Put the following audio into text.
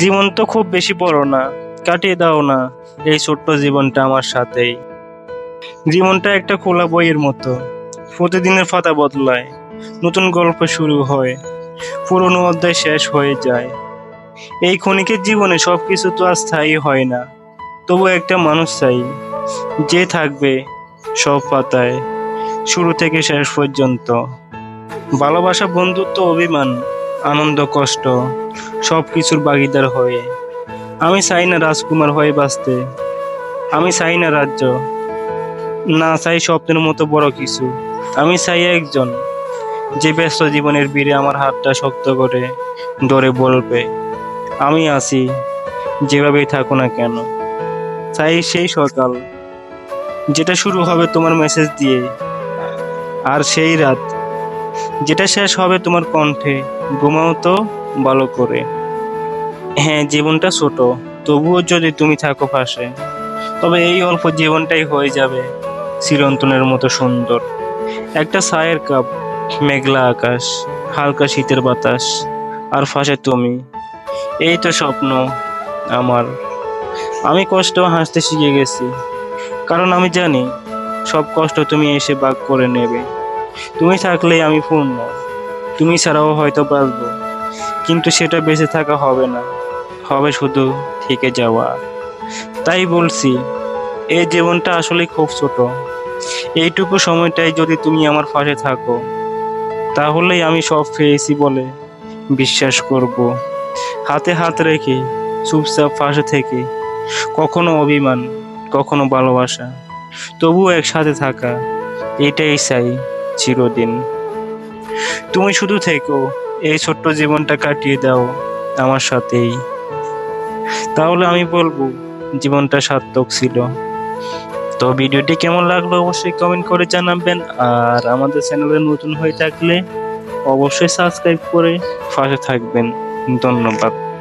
জীবন তো খুব বেশি বড় না, কাটিয়ে দাও না এই ছোট্ট জীবনটা আমার সাথেই। জীবনটা একটা খোলা বইয়ের মতো, প্রতিদিনের পাতা বদলায়, নতুন গল্প শুরু হয়, পুরনো অধ্যায় শেষ হয়ে যায়। এই ক্ষণিকের জীবনে সব কিছু তো আর স্থায়ী হয় না, তবু একটা মানুষ চাই, যে থাকবে সব পাতায়, শুরু থেকে শেষ পর্যন্ত। ভালোবাসা বন্ধুত্ব অভিমান আনন্দ, কষ্ট সব কিছুর বাগিদার হয়ে। আমি চাই না রাজকুমার হয়ে বাঁচতে। আমি চাই না রাজ্য। না চাই স্বপ্নের মতো বড় কিছু। আমি চাই একজন যে ব্যস্ত জীবনের বীরে আমার হাতটা শক্ত করে ধরে বলবে, আমি আছি, যেভাবেই থাকো না কেন। চাই সেই সকাল যেটা শুরু হবে তোমার মেসেজ দিয়ে, আর সেই রাত যেটা শেষ হবে তোমার কণ্ঠে। ঘুমাও তো ভালো করে। হ্যাঁ জীবনটা ছোট। তবুও যদি তুমি থাকো পাশে, তবে এই অল্প জীবনটাই হয়ে যাবে চিরন্তনের মতো সুন্দর। একটা চায়ের কাপ, মেঘলা আকাশ, হালকা শীতের বাতাস, আর ফাঁসে তুমি। এই তো স্বপ্ন আমার। আমি কষ্ট হাসতে শিখে গেছি, কারণ আমি জানি সব কষ্ট তুমি এসে বাগ করে নেবে। তুমি থাকলেই আমি পূর্ণ। তুমি ছাড়াও হয়তো বাঁচবো। কিন্তু সেটা বেঁচে থাকা হবে না। হবে শুধু থেকে যাওয়া। তাই বলছি এই জীবনটা আসলে খুব ছোট। এইটুকু সময়টাই যদি তুমি আমার পাশে থাকো, তাহলেই আমি সব পেয়েছি বলে বিশ্বাস করব। হাতে হাত রেখে, চুপচাপ পাশে থেকে, কখনো অভিমান, কখনো ভালোবাসা, তবুও একসাথে থাকা, এটাই চাই। চিরদিন। তুমি শুধু থেকো, এই ছোট্ট জীবনটা কাটিয়ে দাও আমার সাথেই। তাহলে আমি বলব, জীবনটা সার্থক ছিল। তো ভিডিওটি কেমন লাগল অবশ্যই কমেন্ট করে জানাবেন। আর আমাদের চ্যানেলে নতুন হয়ে থাকলে অবশ্যই সাবস্ক্রাইব করে পাশে থাকবেন। ধন্যবাদ।